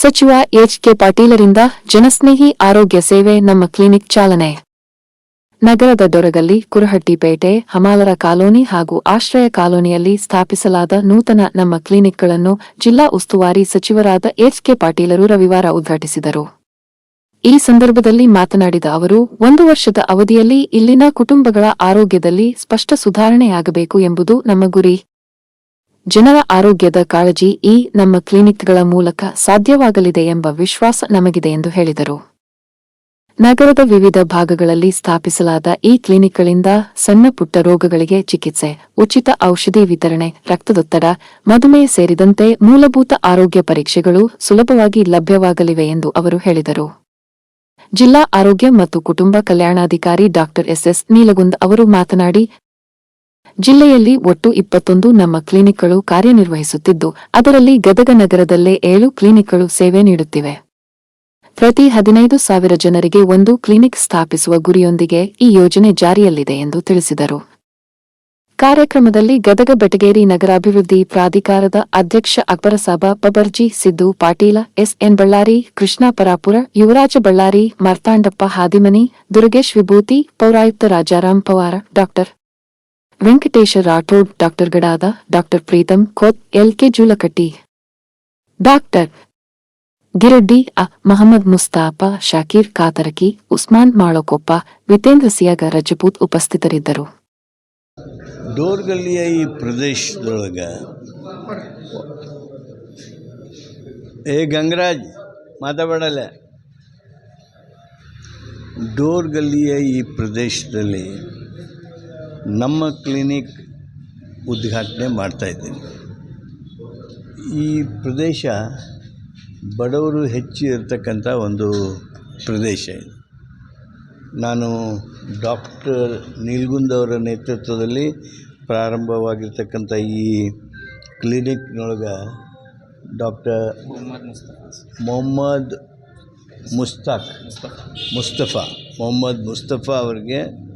ಸಚಿವ H K ಪಾಟೀಲರಿಂದ ಜನಸ್ನೇಹಿ ಆರೋಗ್ಯ ಸೇವೆ ನಮ್ಮ ಕ್ಲಿನಿಕ್ ಚಾಲನೆ. ನಗರದ ದೊರಗಲ್ಲಿ ಕುರಹಟ್ಟಿಪೇಟೆ, ಹಮಾಲರ ಕಾಲೋನಿ ಹಾಗೂ ಆಶ್ರಯ ಕಾಲೋನಿಯಲ್ಲಿ ಸ್ಥಾಪಿಸಲಾದ ನೂತನ ನಮ್ಮ ಕ್ಲಿನಿಕ್ಗಳನ್ನು ಜಿಲ್ಲಾ ಉಸ್ತುವಾರಿ ಸಚಿವರಾದ ಎಚ್ ಕೆ ಪಾಟೀಲರು ರವಿವಾರ ಉದ್ಘಾಟಿಸಿದರು. ಈ ಸಂದರ್ಭದಲ್ಲಿ ಮಾತನಾಡಿದ ಅವರು, ಒಂದು ವರ್ಷದ ಅವಧಿಯಲ್ಲಿ ಇಲ್ಲಿನ ಕುಟುಂಬಗಳ ಆರೋಗ್ಯದಲ್ಲಿ ಸ್ಪಷ್ಟ ಸುಧಾರಣೆಯಾಗಬೇಕು ಎಂಬುದು ನಮ್ಮ ಗುರಿ. ಜನರ ಆರೋಗ್ಯದ ಕಾಳಜಿ ಈ ನಮ್ಮ ಕ್ಲಿನಿಕ್ಗಳ ಮೂಲಕ ಸಾಧ್ಯವಾಗಲಿದೆ ಎಂಬ ವಿಶ್ವಾಸ ನಮಗಿದೆ ಎಂದು ಹೇಳಿದರು. ನಗರದ ವಿವಿಧ ಭಾಗಗಳಲ್ಲಿ ಸ್ಥಾಪಿಸಲಾದ ಈ ಕ್ಲಿನಿಕ್ಗಳಿಂದ ಸಣ್ಣ ಪುಟ್ಟ ರೋಗಗಳಿಗೆ ಚಿಕಿತ್ಸೆ, ಉಚಿತ ಔಷಧಿ ವಿತರಣೆ, ರಕ್ತದೊತ್ತಡ, ಮಧುಮೇಹ ಸೇರಿದಂತೆ ಮೂಲಭೂತ ಆರೋಗ್ಯ ಪರೀಕ್ಷೆಗಳು ಸುಲಭವಾಗಿ ಲಭ್ಯವಾಗಲಿವೆ ಎಂದು ಅವರು ಹೇಳಿದರು. ಜಿಲ್ಲಾ ಆರೋಗ್ಯ ಮತ್ತು ಕುಟುಂಬ ಕಲ್ಯಾಣಾಧಿಕಾರಿ ಡಾಕ್ಟರ್ ಎಸ್ಎಸ್ ನೀಲಗುಂದ್ ಅವರು ಮಾತನಾಡಿ ಜಿಲ್ಲೆಯಲ್ಲಿ ಒಟ್ಟು ಇಪ್ಪತ್ತೊಂದು ನಮ್ಮ ಕ್ಲಿನಿಕ್ಗಳು ಕಾರ್ಯನಿರ್ವಹಿಸುತ್ತಿದ್ದು, ಅದರಲ್ಲಿ ಗದಗ ನಗರದಲ್ಲೇ ಏಳು ಕ್ಲಿನಿಕ್ಗಳು ಸೇವೆ ನೀಡುತ್ತಿವೆ. ಪ್ರತಿ ಹದಿನೈದು ಸಾವಿರ ಜನರಿಗೆ ಒಂದು ಕ್ಲಿನಿಕ್ ಸ್ಥಾಪಿಸುವ ಗುರಿಯೊಂದಿಗೆ ಈ ಯೋಜನೆ ಜಾರಿಯಲ್ಲಿದೆ ಎಂದು ತಿಳಿಸಿದರು. ಕಾರ್ಯಕ್ರಮದಲ್ಲಿ ಗದಗ ಬೆಟಗೇರಿ ನಗರಾಭಿವೃದ್ಧಿ ಪ್ರಾಧಿಕಾರದ ಅಧ್ಯಕ್ಷ ಅಕ್ಬರಸಾಬ ಬಬರ್ಜಿ ಸಿದ್ದು ಪಾಟೀಲ ಎಸ್ಎನ್ ಬಳ್ಳಾರಿ, ಕೃಷ್ಣ ಪರಾಪುರ, ಯುವರಾಜ ಬಳ್ಳಾರಿ, ಮಾರ್ತಾಂಡಪ್ಪ ಹಾದಿಮನಿ, ದುರ್ಗೇಶ್ ವಿಭೂತಿ, ಪೌರಾಯುಕ್ತ Rajaram Pawar, doctor Venkatesh Rathod, doctor Gadad, doctor Pritam Khot L K Julakatti. Doctor Giraddi ಅ ಮಹಮ್ಮದ್ ಮುಸ್ತಾಪ, ಶಾಕೀರ್ ಕಾತರಕಿ, ಉಸ್ಮಾನ್ ಮಾಳಕೊಪ್ಪ, ವಿತೇಂದ್ರ ಸಿಯಾಗ ರಜಪೂತ್ ಉಪಸ್ಥಿತರಿದ್ದರು. ಡೋರ್ಗಲ್ಲಿಯ ಈ ಪ್ರದೇಶದೊಳಗೆ ಏ ಗಂಗರಾಜ್ ಮಾತಾಡಲ್ಲ ಡೋರ್ಗಲ್ಲಿಯ ಈ ಪ್ರದೇಶದಲ್ಲಿ ನಮ್ಮ ಕ್ಲಿನಿಕ್ ಉದ್ಘಾಟನೆ ಮಾಡ್ತಾಯಿದ್ದೀನಿ ಈ ಪ್ರದೇಶ ಬಡವರು ಹೆಚ್ಚು ಇರತಕ್ಕಂಥ ಒಂದು ಪ್ರದೇಶ ಇದು. ನಾನು ಡಾಕ್ಟರ್ ನೀಲ್ಗುಂದ್ ಅವರ ನೇತೃತ್ವದಲ್ಲಿ ಪ್ರಾರಂಭವಾಗಿರ್ತಕ್ಕಂಥ ಈ ಕ್ಲಿನಿಕ್ನೊಳಗೆ ಡಾಕ್ಟರ್ ಮೊಹಮ್ಮದ್ ಮುಸ್ತಾಕ್ ಮುಸ್ತಫಾ ಮೊಹಮ್ಮದ್ ಮುಸ್ತಫಾ ಅವರಿಗೆ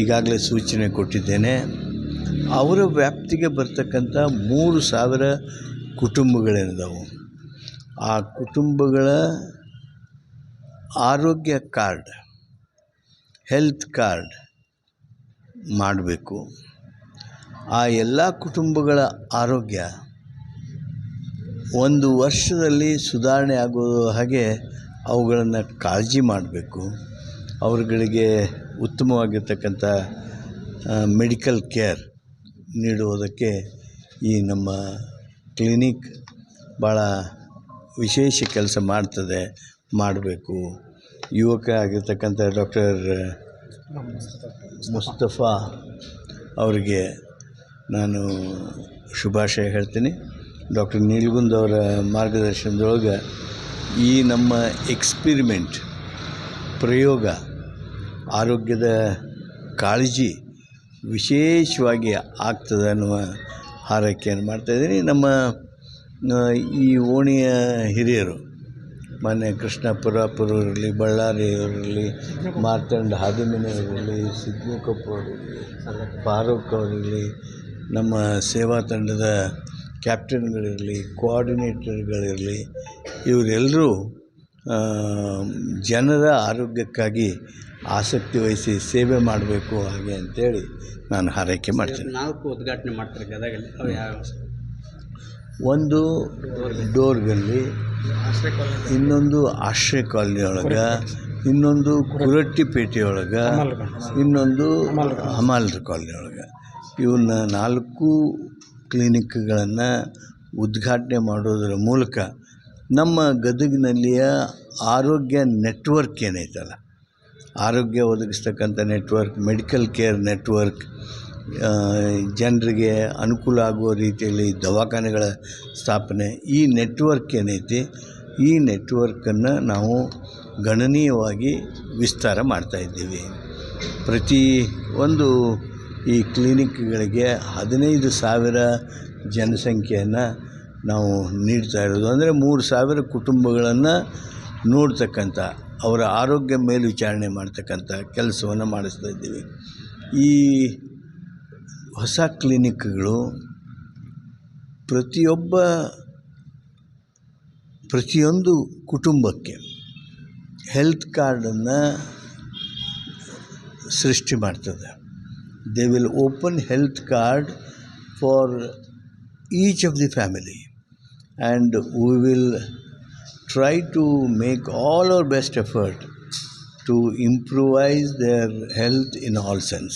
ಈಗಾಗಲೇ ಸೂಚನೆ ಕೊಟ್ಟಿದ್ದೇನೆ. ಅವರ ವ್ಯಾಪ್ತಿಗೆ ಬರ್ತಕ್ಕಂಥ ಮೂರು ಸಾವಿರ ಕುಟುಂಬಗಳೇನಿದಾವೆ ಆ ಕುಟುಂಬಗಳ ಆರೋಗ್ಯ ಕಾರ್ಡ್, ಹೆಲ್ತ್ ಕಾರ್ಡ್ ಮಾಡಬೇಕು. ಆ ಎಲ್ಲ ಕುಟುಂಬಗಳ ಆರೋಗ್ಯ ಒಂದು ವರ್ಷದಲ್ಲಿ ಸುಧಾರಣೆ ಆಗೋ ಹಾಗೆ ಅವುಗಳನ್ನು ಕಾಳಜಿ ಮಾಡಬೇಕು. ಅವ್ರುಗಳಿಗೆ ಉತ್ತಮವಾಗಿರ್ತಕ್ಕಂಥ ಮೆಡಿಕಲ್ ಕೇರ್ ನೀಡುವುದಕ್ಕೆ ಈ ನಮ್ಮ ಕ್ಲಿನಿಕ್ ಭಾಳ ವಿಶೇಷ ಕೆಲಸ ಮಾಡ್ತದೆ, ಮಾಡಬೇಕು. ಯುವಕ ಆಗಿರ್ತಕ್ಕಂಥ ಡಾಕ್ಟರ್ ಮುಸ್ತಫಾ ಅವರಿಗೆ ನಾನು ಶುಭಾಶಯ ಹೇಳ್ತೀನಿ. ಡಾಕ್ಟರ್ ನೀಲ್ಗುಂದ್ ಅವರ ಮಾರ್ಗದರ್ಶನದೊಳಗೆ ಈ ನಮ್ಮ ಎಕ್ಸ್ಪಿರಿಮೆಂಟ್ ಪ್ರಯೋಗ ಆರೋಗ್ಯದ ಕಾಳಜಿ ವಿಶೇಷವಾಗಿ ಆಗ್ತದೆ ಅನ್ನುವ ಹಾರೈಕೆಯನ್ನು ಮಾಡ್ತಾಯಿದ್ದೀನಿ ನಮ್ಮ ಈ ಓಣಿಯ ಹಿರಿಯರು ಮೊನ್ನೆ ಕೃಷ್ಣಪುರಾಪುರ ಇರಲಿ ಬಳ್ಳಾರಿ ಮಾರ್ತಂಡ ಮಾರ್ತಾಂಡ ಹಾದಿಮನೆ ಅವರಿರಲಿ ಸಿದ್ನಕೊಪ್ಪ ಅವರಿರಲಿ ಫಾರೂಕ್ ಅವರಿರಲಿ ನಮ್ಮ ಸೇವಾ ತಂಡದ ಕ್ಯಾಪ್ಟನ್ಗಳಿರಲಿ, ಕೋಆರ್ಡಿನೇಟರ್ಗಳಿರಲಿ, ಇವರೆಲ್ಲರೂ ಜನರ ಆರೋಗ್ಯಕ್ಕಾಗಿ ಆಸಕ್ತಿ ವಹಿಸಿ ಸೇವೆ ಮಾಡಬೇಕು ಹಾಗೆ ಅಂತೇಳಿ ನಾನು ಹಾರೈಕೆ ಮಾಡ್ತೀನಿ. ನಾಲ್ಕು ಉದ್ಘಾಟನೆ ಮಾಡ್ತಾರೆ ಗದಗಲ್ಲಿ. ಅವು ಯಾವ ಒಂದು ಡೋರ್ಗಲ್ಲಿ. ಇನ್ನೊಂದು ಆಶ್ರಯ ಕಾಲನಿ. ಒಳಗೆ ಇನ್ನೊಂದು ಕುರಟ್ಟಿಪೇಟೆಯೊಳಗೆ ಇನ್ನೊಂದು ಹಮಾಲ್ರ ಕಾಲನಿ ಒಳಗೆ ಇವನ್ನ ನಾಲ್ಕು ಕ್ಲಿನಿಕ್ಗಳನ್ನು ಉದ್ಘಾಟನೆ ಮಾಡೋದರ ಮೂಲಕ ನಮ್ಮ ಗದಗಿನಲ್ಲಿಯ ಆರೋಗ್ಯ ನೆಟ್ವರ್ಕ್ ಏನೈತಲ್ಲ ಆರೋಗ್ಯ ಒದಗಿಸ್ತಕ್ಕಂಥ ನೆಟ್ವರ್ಕ್, ಮೆಡಿಕಲ್ ಕೇರ್ ನೆಟ್ವರ್ಕ್ ಜನರಿಗೆ ಅನುಕೂಲ ಆಗುವ ರೀತಿಯಲ್ಲಿ ದವಾಖಾನೆಗಳ ಸ್ಥಾಪನೆ. ಈ ನೆಟ್ವರ್ಕ್ ಏನೈತಿ? ಈ ನೆಟ್ವರ್ಕನ್ನು ನಾವು ಗಣನೀಯವಾಗಿ ವಿಸ್ತಾರ ಮಾಡ್ತಾಯಿದ್ದೀವಿ ಪ್ರತಿ ಒಂದು ಈ ಕ್ಲಿನಿಕ್ಗಳಿಗೆ ಹದಿನೈದು ಸಾವಿರ ಜನಸಂಖ್ಯೆಯನ್ನು ನಾವು ನೀಡ್ತಾ ಇರೋದು. ಅಂದರೆ ಮೂರು ಸಾವಿರ ಕುಟುಂಬಗಳನ್ನು ನೋಡ್ತಕ್ಕಂಥ ಅವರ ಆರೋಗ್ಯ ಮೇಲ್ವಿಚಾರಣೆ ಮಾಡ್ತಕ್ಕಂಥ ಕೆಲಸವನ್ನು ಮಾಡಿಸ್ತಾ ಇದ್ದೀವಿ. ಈ ಹೊಸ ಕ್ಲಿನಿಕ್ಗಳು ಪ್ರತಿಯೊಬ್ಬ, ಪ್ರತಿಯೊಂದು ಕುಟುಂಬಕ್ಕೆ ಹೆಲ್ತ್ ಕಾರ್ಡನ್ನು ಸೃಷ್ಟಿ ಮಾಡ್ತದೆ. They will open health card for each of the family and we will try to make all our best effort to improvise their health in all sense.